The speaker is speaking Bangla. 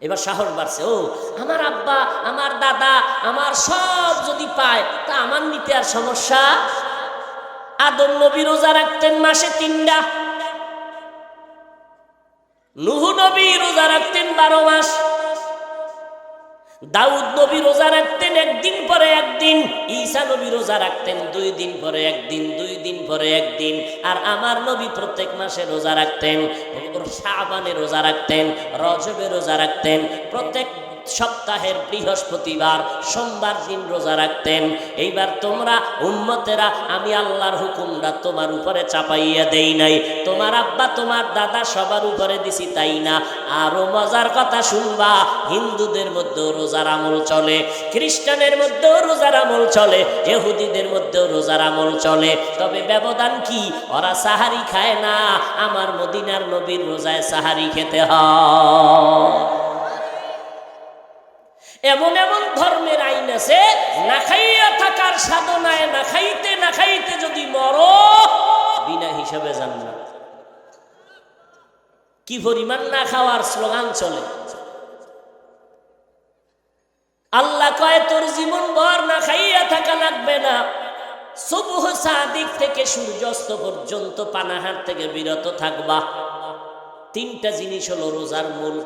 এবার সাহস বাড়ছে, ও, আমার আব্বা, আমার দাদা, আমার সব যদি পায়, তা আমার নিতে আর সমস্যা? আদম নবী রোজা রাখতেন মাসে তিনটা। নুহু নবী রোজা রাখতেন বারো মাস। দাউদ নবী রোজা রাখতেন একদিন পরে একদিন। ঈসা নবী রোজা রাখতেন দুই দিন পরে একদিন, দুই দিন পরে একদিন। আর আমার নবী প্রত্যেক মাসে রোজা রাখতেন শাবানে রোজা রাখতেন, রজবে রোজা রাখতেন। প্রত্যেক সপ্তাহের বৃহস্পতিবার, সোমবার দিন রোজা রাখতেন। এইবার তোমরা উম্মতেরা, আমি আল্লাহর হুকুমটা তোমার উপরে চাপাইয়া দেই নাই। তোমার আব্বা, তোমার দাদা সবার উপরে দিছি তাই না? আরও মজার কথা শুনবা, হিন্দুদের মধ্যেও রোজার আমল চলে, খ্রিস্টানের মধ্যেও রোজার আমল চলে, ইহুদিদের মধ্যেও রোজার আমল চলে। তবে ব্যবধান কি? ওরা সাহারি খায় না। আমার মদিনার নবীর রোজায় সাহারি খেতে হয়। এমন এমন ধর্মের আইন আছে, না খাইয়া থাকার সাধনায়, না খাইতে না খাইতে যদি মর, বিনা হিসাবে জান্নাত। কি পরিমাণ না খাওয়ার স্লোগান চলে? আল্লাহ কয়, তোর জীবন না থাকা লাগবে না। সবুহ সাদিক থেকে সূর্যাস্ত পর্যন্ত পানাহার থেকে বিরত থাকবা। তিনটা জিনিস হলো রোজার মূল।